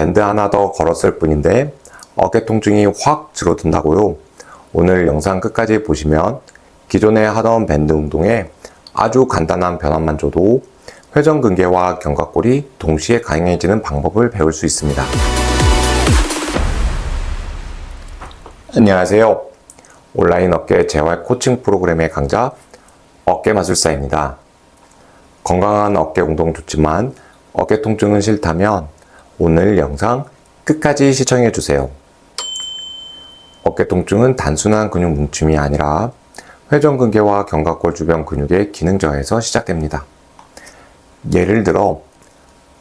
밴드 하나 더 걸었을 뿐인데 어깨 통증이 확 줄어든다고요. 오늘 영상 끝까지 보시면 기존에 하던 밴드 운동에 아주 간단한 변화만 줘도 회전근개와 견갑골이 동시에 강해지는 방법을 배울 수 있습니다. 안녕하세요. 온라인 어깨 재활 코칭 프로그램의 강자 어깨 마술사입니다. 건강한 어깨 운동 좋지만 어깨 통증은 싫다면 오늘 영상 끝까지 시청해 주세요. 어깨 통증은 단순한 근육 뭉침이 아니라 회전근개와 견갑골 주변 근육의 기능 저하에서 시작됩니다. 예를 들어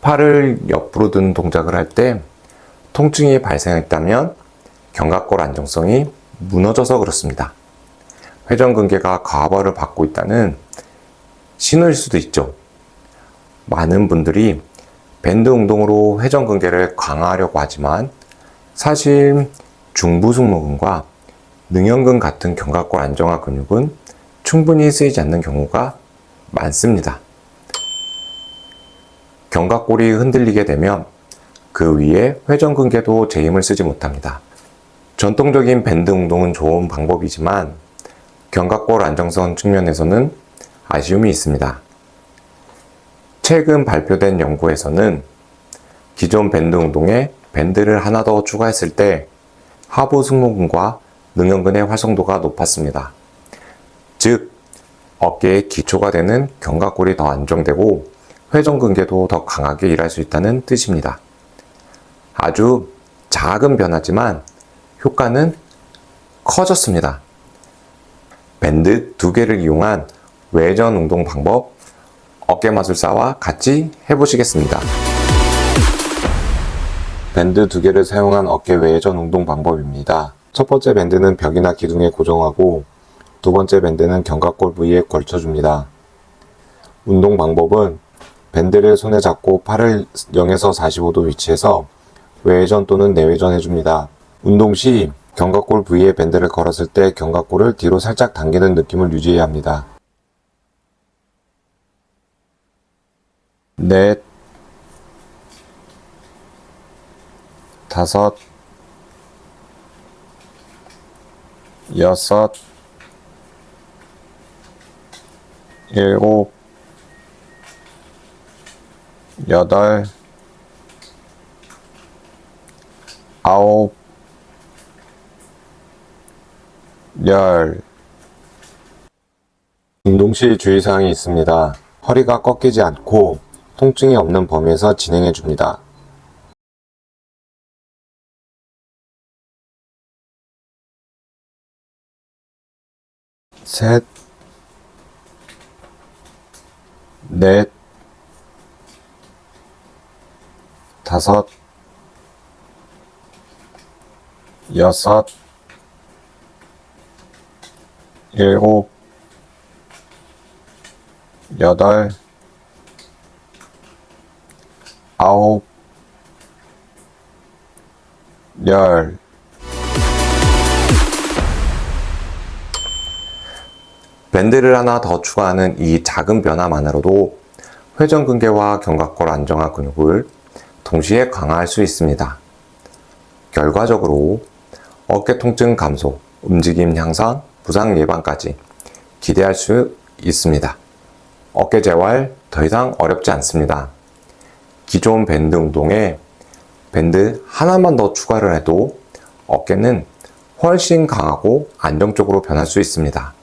팔을 옆으로 든 동작을 할 때 통증이 발생했다면 견갑골 안정성이 무너져서 그렇습니다. 회전근개가 과부하를 받고 있다는 신호일 수도 있죠. 많은 분들이 밴드 운동으로 회전근개를 강화하려고 하지만 사실 중부 승모근과 능형근 같은 견갑골 안정화 근육은 충분히 쓰이지 않는 경우가 많습니다. 견갑골이 흔들리게 되면 그 위에 회전근개도 제 힘을 쓰지 못합니다. 전통적인 밴드 운동은 좋은 방법이지만 견갑골 안정성 측면에서는 아쉬움이 있습니다. 최근 발표된 연구에서는 기존 밴드 운동에 밴드를 하나 더 추가했을 때 하부 승모근과 능형근의 활성도가 높았습니다. 즉, 어깨의 기초가 되는 견갑골이 더 안정되고 회전근개도 더 강하게 일할 수 있다는 뜻입니다. 아주 작은 변화지만 효과는 커졌습니다. 밴드 두 개를 이용한 외전 운동 방법 어깨 마술사와 같이 해보시겠습니다. 밴드 두 개를 사용한 어깨 외전 운동 방법입니다. 첫 번째 밴드는 벽이나 기둥에 고정하고 두 번째 밴드는 견갑골 부위에 걸쳐줍니다. 운동 방법은 밴드를 손에 잡고 팔을 0에서 45도 위치해서 외전 또는 내외전 해줍니다. 운동 시 견갑골 부위에 밴드를 걸었을 때 견갑골을 뒤로 살짝 당기는 느낌을 유지해야 합니다. 넷, 다섯, 여섯, 일곱, 여덟, 아홉, 열. 운동 시 주의사항이 있습니다. 허리가 꺾이지 않고 통증이 없는 범위에서 진행해 줍니다. 셋, 넷, 다섯, 여섯, 일곱, 여덟, 아홉, 열. 밴드를 하나 더 추가하는 이 작은 변화만으로도 회전근개와 견갑골 안정화 근육을 동시에 강화할 수 있습니다. 결과적으로 어깨 통증 감소, 움직임 향상, 부상 예방까지 기대할 수 있습니다. 어깨 재활 더 이상 어렵지 않습니다. 기존 밴드 운동에 밴드 하나만 더 추가를 해도 어깨는 훨씬 강하고 안정적으로 변할 수 있습니다.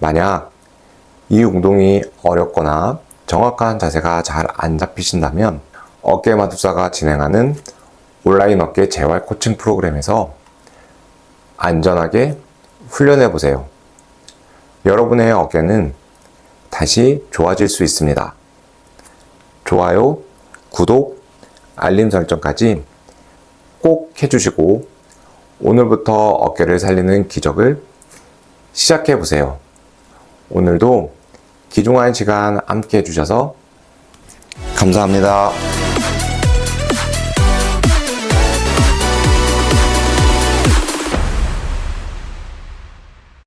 만약 이 운동이 어렵거나 정확한 자세가 잘 안 잡히신다면 어깨 마술사가 진행하는 온라인 어깨 재활 코칭 프로그램에서 안전하게 훈련해 보세요. 여러분의 어깨는 다시 좋아질 수 있습니다. 좋아요, 구독, 알림 설정까지 꼭 해주시고 오늘부터 어깨를 살리는 기적을 시작해 보세요. 오늘도 귀중한 시간 함께 해주셔서 감사합니다.